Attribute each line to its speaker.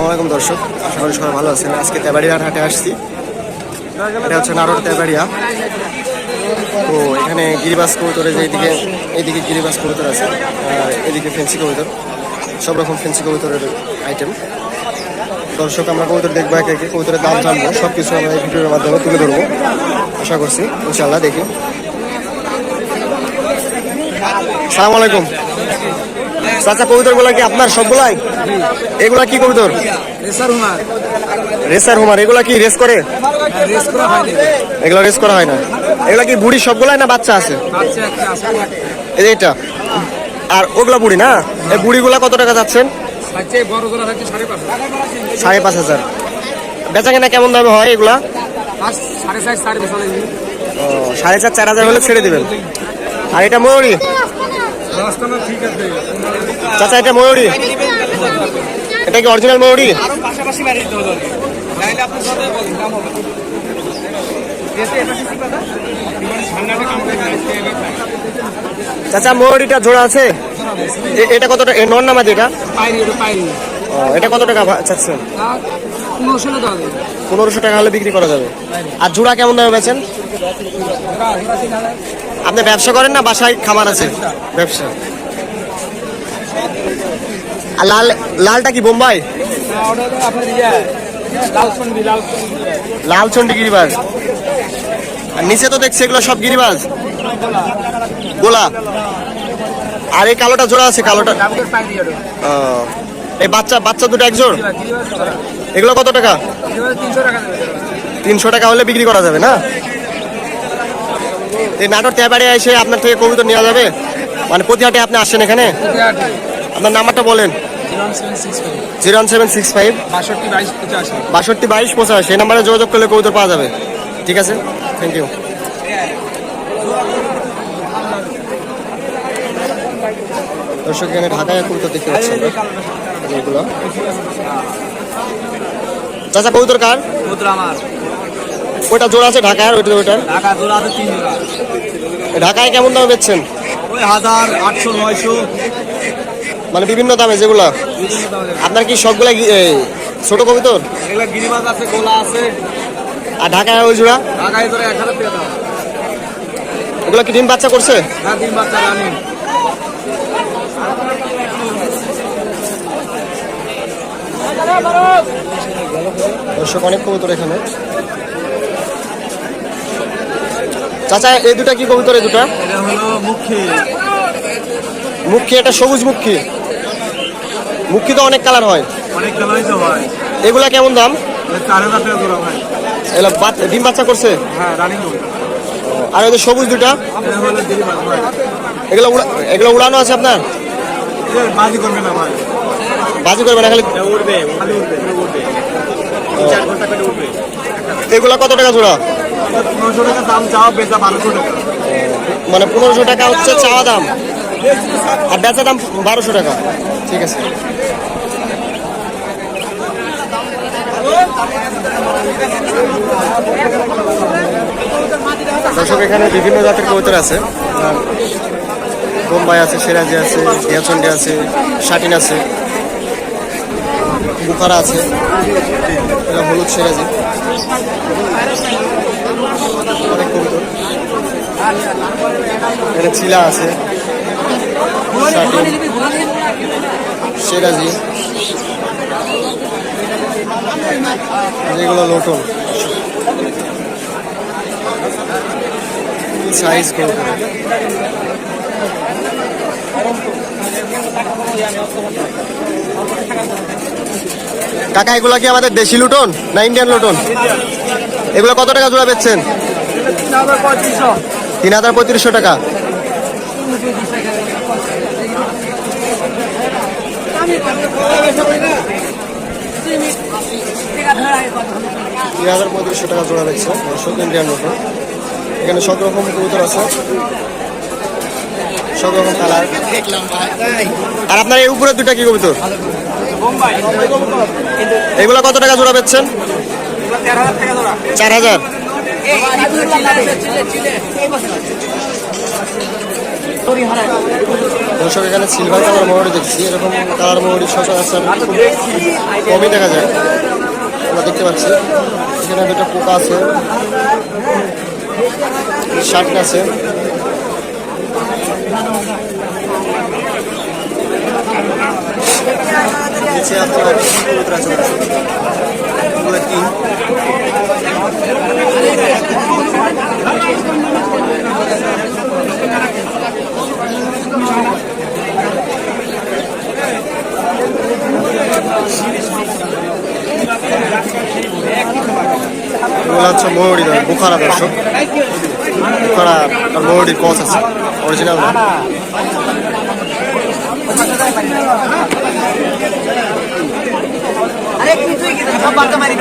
Speaker 1: আসসালামাইকুম দর্শক, আশা করি সবাই ভালো আছেন। আজকে তেবাড়িয়ার হাটে আসছি। এটা হচ্ছে নাটোর তেবাড়িয়া। তো এখানে গিরিবাস কবুতরের যে এইদিকে এইদিকে গিরিবাস কবুতর আছে এদিকে ফেন্সি কবুতর। সব রকম ফেন্সি কবুতরের আইটেম দর্শক, আমরা কবুতর দেখব একে একে, কবুতরের দাম জানব সব কিছু আমরা এই ভিডিওর মাধ্যমে তুলে ধরবো। আশা করছি ইনশাল্লাহ দেখি। সালাম আলাইকুম। চাচা কবুতরগুলা কি আপনার সবগুলাই? এগুলা কি কবুতর?
Speaker 2: Racer homer.
Speaker 1: এগুলা কি রেস করে? এগুলা রেস করা হয় না। এগুলা কি বুড়ি সবগুলাই না বাচ্চা আছে?
Speaker 2: বাচ্চা একটা আছে।
Speaker 1: এই যে এটা। আর ওগুলা বুড়ি না? এই বুড়িগুলা কত টাকা যাচ্ছেন?
Speaker 2: সাড়ে পাঁচ
Speaker 1: হাজার। বেচা কেনা কেমন দামে হয় এগুলা?
Speaker 2: সাড়ে চার
Speaker 1: চার হাজার হলে ছেড়ে দিবেন। আর এটা ময়ূরী?
Speaker 2: আছে
Speaker 1: চাচা এটা ময়ূরী। এটা কি অরিজিনাল ময়ূরী? চাচা ময়ূরীটা জোড়া আছে? এটা কত টাকা? এ নর এটা?
Speaker 2: ওটা পাইনি
Speaker 1: ও, এটা কত টাকা চাচ্ছেন
Speaker 2: পনেরোশো
Speaker 1: টাকা হলে বিক্রি করা যাবে। আর জোড়া কেমন দামে বেচেন? আপনি ব্যবসা করেন না, বাসায় খামার আছে? ব্যবসা। আর লাল, লালটা কি বোম্বাই?
Speaker 2: লাল
Speaker 1: চন্ডী গিরিবাজ। আর নিচে তো দেখছি এগুলো সব গিরিবাজ। গোলা। আর এই কালোটা জোড়া আছে, কালোটা। এই বাচ্চা বাচ্চা দুটো এক জোড় এগুলো কত টাকা?
Speaker 2: তিনশো টাকা
Speaker 1: হলে বিক্রি করা যাবে না? এই নাটোর তেবাড়ে এসে আপনার থেকে কবুতর নেওয়া যাবে? মানে প্রতি হাটে আপনি আসছেন এখানে? আপনার নাম্বারটা বলেন। Zero one seven six five.
Speaker 2: বাষট্টি বাইশ পঁচাশি।
Speaker 1: এই নাম্বারে যোগাযোগ করলে কবুতর পাওয়া যাবে। ঠিক আছে? থ্যাংক ইউ দর্শক এখানে ঢাকায় কবুতর দেখতে পাচ্ছি। এগুলো। চাচা কবুতর কার?
Speaker 2: আমার।
Speaker 1: ওইটা জোড়া আছে ঢাকায় ওইটা ওইটার
Speaker 2: ঢাকা জোড়া আছে তিন জোড়া।
Speaker 1: ঢাকায় কেমন দামে বেচছেন?
Speaker 2: ওই হাজার আটশো নয়শো।
Speaker 1: মানে বিভিন্ন দামে যেগুলো। আপনার কি সবগুলা ছোট কবিতর?
Speaker 2: এগুলা গিরিবাজ আছে গোলা আছে।
Speaker 1: আর ঢাকায় ওই জোড়া?
Speaker 2: ঢাকায় ধরে এক হাজার টাকা।
Speaker 1: ওগুলো কি ডিম বাচ্চা করছে?
Speaker 2: হ্যাঁ তিন বাচ্চা রানি।
Speaker 1: দর্শক অনেক কবুতর এখানে। চাচা এই দুটা কি কবুতর এই দুটা?
Speaker 2: এটা হলো মুখী।
Speaker 1: এটা সবুজ মুখী। মুখী তো অনেক কালার হয়।
Speaker 2: অনেক খেলাই তো হয়।
Speaker 1: এগুলা কেমন দাম? এগুলা বাচ- ডিম বাচ্চা করছে?
Speaker 2: হ্যাঁ রানিং
Speaker 1: আর ওই সবুজ দুটা? এগুলো এগুলো উড়ানো আছে আপনার?
Speaker 2: বাজি করবে না ভাই।
Speaker 1: বাজি করবে না খালি
Speaker 2: উঠবে
Speaker 1: এগুলা কত টাকা জোড়া?
Speaker 2: দাম বারোশো টাকা।
Speaker 1: মানে পনেরোশো টাকা হচ্ছে চাওয়া দাম। আর বেচা দাম বারোশো টাকা। ঠিক আছে। দর্শক, এখানে বিভিন্ন জাতের কবুতর আছে। বোম্বাই আছে, সিরাজি আছে হিয়াচন্ডি আছে, শাটিন আছে, বুখারা আছে হলুদ সিরাজি অনেক কবুতর এখানে চিলা আছে। সিরাজি। যেগুলো লোটন সাইজ কাকা এগুলো কি আমাদের দেশি লুটন না ইন্ডিয়ান লুটন? এগুলো কত টাকা জোড়া বেচছেন?
Speaker 2: তিন হাজার পঁয়ত্রিশশো
Speaker 1: টাকা। তিন হাজার পঁয়ত্রিশশো টাকা জোড়া বেচছে দর্শক ইন্ডিয়ান লুটন এখানে সব রকম কবুতর আছে সব রকম কালার আর আপনার এই উপরের দুটা কি কবুতর এগুলো কত টাকা জোড়া বেচছেন চার হাজার দর্শক, এখানে সিলভার কালার ময়ূরি দেখছি। এরকম কালার ময়ূরি সচরাচর কমই দেখা যায়। আমরা দেখতে পাচ্ছি। এখানে দুটো পোকা আছে। শার্ট আছে। নিচে আপনার এগুলো হচ্ছে ময়ূরী নয় বুখারা দর্শক। বুখারা আর ময়ূরীর কচ আছে অরিজিনাল না।
Speaker 2: আরে কিছুই কি সব বার্তা মারি